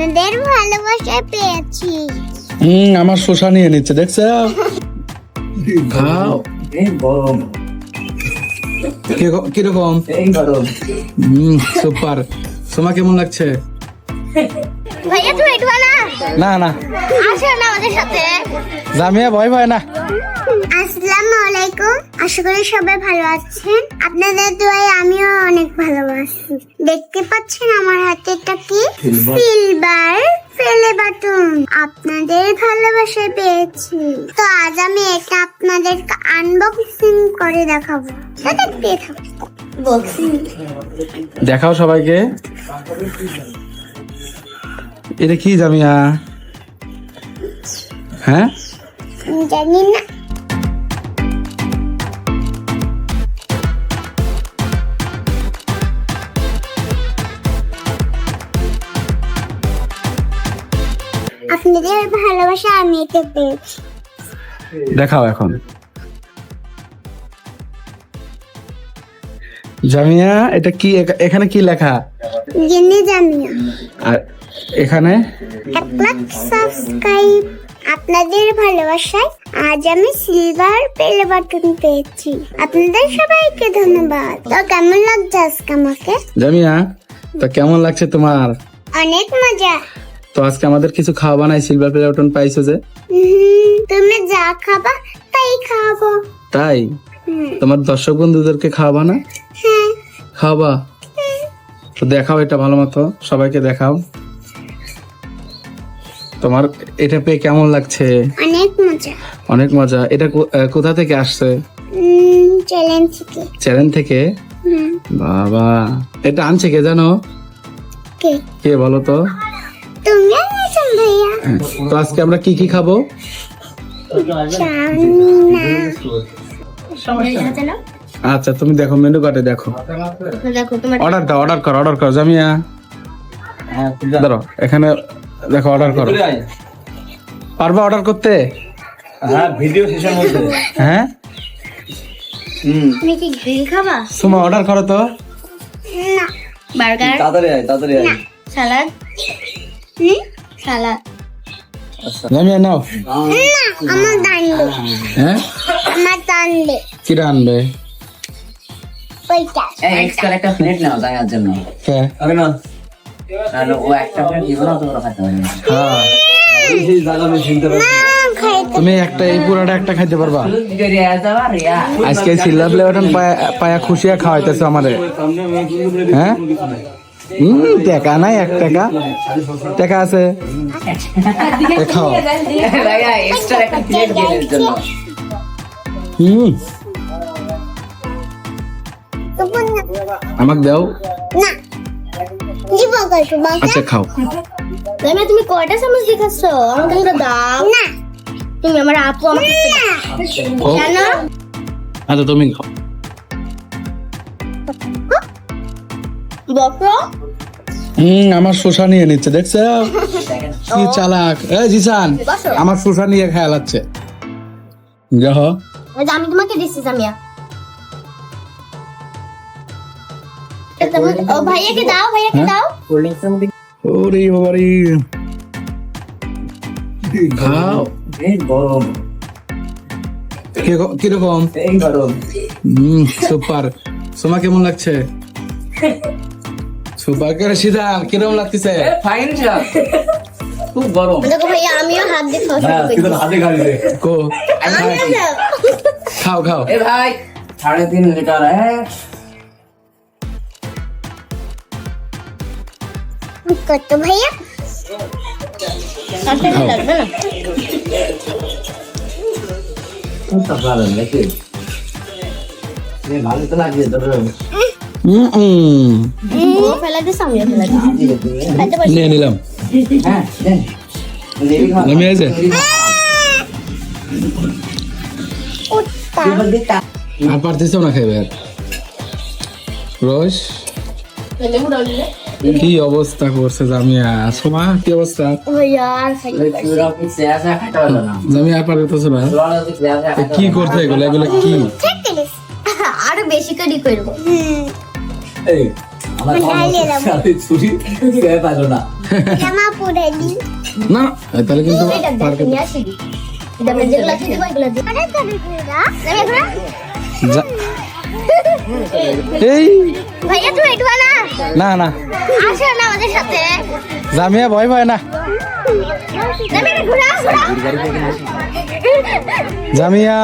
আপনাদের ভালোবাসা পেয়েছি। হুম আমার শোষা নিয়ে নিচ্ছে দেখছ? খাও কীরকম? সুপার। সোমা কেমন লাগছে? ভাইয়া তুমি একটু না না না। আসো না আমাদের সাথে। জামিয়া ভয় ভয় না। আসসালামু আলাইকুম। আশা করি সবাই ভালো আছেন। আপনাদের দোয়ায় আমিও দেখতে পাচ্ছেন আমার হাতে এটা কি? সিলভার ফেলে বাটন আপনাদের ভালোবাসা পেয়েছি। তো আজ আমি এটা আপনাদের আনবক্সিং করে দেখাবো। দেখতে দেখাও সবাইকে। এটা কি জামিয়া? হ্যাঁ? জানি না আপনাদের ভালোবাসা আমি এতে পেয়েছি দেখাও এখন। জামিয়া এটা কি এখানে কি লেখা? জেনে জানিও আর এখানে? এক লাখ সাবস্ক্রাইব আপনাদের ভালোবাসায় আজ আমি সিলভার পেলে বাটন পেয়েছি। আপনাদের সবাইকে ধন্যবাদ। তো কেমন লাগছে আজকে আমাকে? জামিয়া তো কেমন লাগছে তোমার? অনেক মজা। তো আজকে আমাদের কিছু খাওয়া বানাই সিলভার প্লে বাটন পাইছো যে? তুমি যা খাবা তাই খাব। তাই? তোমার দর্শক বন্ধুদেরকে খাওয়াবা না? হ্যাঁ। খাওয়াবা? তো দেখাও এটা ভালো মতো সবাইকে দেখাও। তোমার এটা পেয়ে কেমন লাগছে? অনেক মজা। অনেক মজা। এটা কোথা থেকে আসছে? চ্যালেঞ্জ থেকে। চ্যানেল থেকে? বাবা। এটা আনছে কে জানো? কে? কে বলো তো? তো আজকে আমরা কি কি খাব? আচ্ছা তুমি দেখো মেনু কার্ডে দেখো। দেখো অর্ডার দাও অর্ডার করো অর্ডার করো জামিয়া। হ্যাঁ ধরো এখানে দেখো অর্ডার করো। পারবা অর্ডার করতে? হ্যাঁ ভিডিও হ্যাঁ? হুম। তুমি কি গ্রিল খাবা? সুমা অর্ডার করো তো। না। বার্গার? তাড়াতাড়ি আয় তাড়াতাড়ি আয়। সালাদ? হুম? সালাদ জামিয়া নাও আমার দান্ডে হ্যাঁ আমার দান্ডে কিরা আনবে? ওইটা এক্সট্রা একটা প্লেট নাও দেখার জন্য। কে? আরে না তাহলে ও একটা প্লেট দিব না তোমরা খেতে পারবে। হ্যাঁ। তুমি একটা এই পুরাটা একটা খাইতে পারবা। আজকে প্লেটন পায়া খুশিয়া খাওয়াইতেছো আমারে। সামনে আমি হ্যাঁ? হম টাকা নাই এক টাকা। টাকা আছে। এ খাও ভাইয়া এক্সট্রা একটা প্লেট গেলের জন্য হম। আমাকে দাও। আচ্ছা খাও। তুমি তুমি কয়টা চামচ দিয়ে খাচ্ছ আমাকে একটা দাও। না। তুমি আমার আপু আমাকে আচ্ছা তুমি খাও। বকো হম আমার শোষা নিয়ে নিচ্ছে দেখছ? কি চালাক। এ জিসান আমার শোষা নিয়ে খেয়ালাচ্ছে যাহ আমি তোমাকে দিচ্ছি জামিয়া। ভাইয়াকে দাও ভাইয়াকে হ্যাঁ? দাও। কোল্ড ড্রিঙ্কসের মধ্যে ওরে বাবারি। খাও গরম। কীরকম হম সুপার। সোমা কেমন লাগছে? সুপার করে সিধা কীরকম লাগতেছে? ফাইন শট খুব গরম। দেখো ভাইয়া আমিও হাত দিয়ে খাওয়া হ্যাঁ হাতে গাড়ি দে কো খাও। খাও এ ভাই সাড়ে তিন লিটার হ্যাঁ কত ভাইয়া? লাগবে? না ভালো এ ভালো তো লাগছে তোর নিয়ে নিলাম নেমে আছে আর পারতেছ না খাইবে আর। রোজ কি অবস্থা করছে জামিয়া? সোমা কি অবস্থা? পুরো না জামিয়া না পুরো আছে এ কি করতে এগুলো? এগুলো কি? আরও বেশি করে করব এই আমার। ছুরি খেয়ে না। পরে না তাহলে কিন্তু এই। ভাইয়া তুমি না না না। আসো না আমাদের সাথে। জামিয়া ভয় ভয় না। জামিয়া।